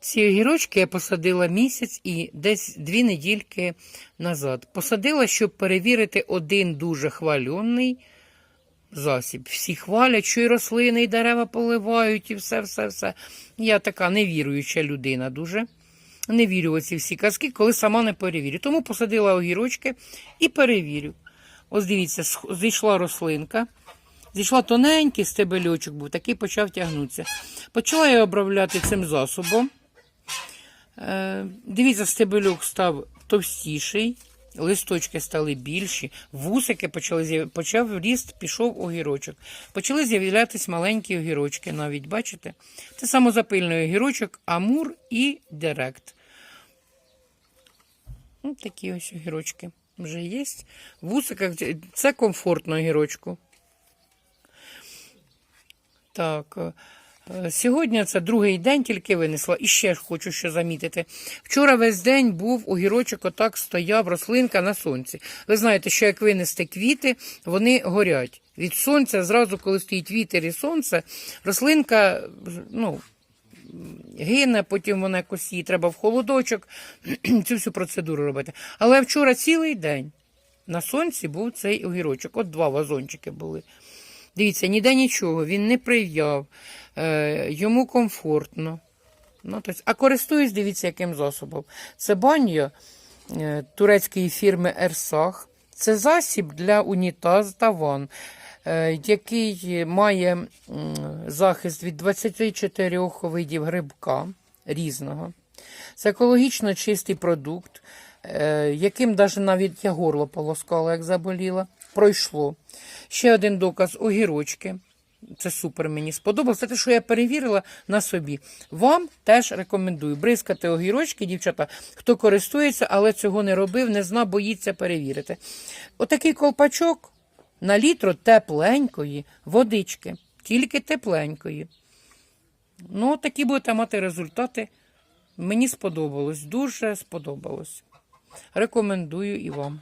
Ці огірочки я посадила місяць і десь дві недільки назад. Посадила, щоб перевірити один дуже хвальоний засіб. Всі хвалять, що і рослини, і дерева поливають, і все, все, все. Я така невіруюча людина дуже. Не вірю в ці всі казки, коли сама не перевірю. Тому посадила огірочки і перевірю. Ось дивіться, зійшла рослинка. Зійшла тоненький стебельочок був, такий почав тягнутися. Почала я обробляти цим засобом. Е, дивіться, стебельок став товстіший, листочки стали більші, вусики почали почав ріст, пішов огірочок. Почали з'являтися маленькі огірочки навіть, бачите? Це самозапильний огірочок, амур і директ. Ось такі ось огірочки вже є. Вусиках це комфортно огірочку. Так. Е, Сьогодні це другий день тільки винесла. І ще хочу що замітити. Вчора весь день був огірочок, отак стояв, рослинка на сонці. Ви знаєте, що як винести квіти, вони горять. Від сонця, зразу, коли стоїть вітер і сонце, рослинка ну, гине, потім вона якось її треба в холодочок, цю всю процедуру робити. Але вчора цілий день на сонці був цей огірочок. От два вазончики були. Дивіться, ніде нічого, він не прив'яв, е, йому комфортно. Ну, тобто, а користуюсь, дивіться, яким засобом. Це баньо е, турецької фірми Ерсах. Це засіб для унітаз та ван, е, який має захист від 24 видів грибка різного. Це екологічно чистий продукт, е, яким навіть навіть я горло полоскала, як заболіла. Пройшло. Ще один доказ огірочки. Це супер мені сподобалося. Це те, що я перевірила на собі. Вам теж рекомендую бризкати огірочки, дівчата, хто користується, але цього не робив, не знав, боїться перевірити. Отакий колпачок на літро тепленької водички, тільки тепленької. Ну, такі будете мати результати. Мені сподобалось, дуже сподобалось. Рекомендую і вам.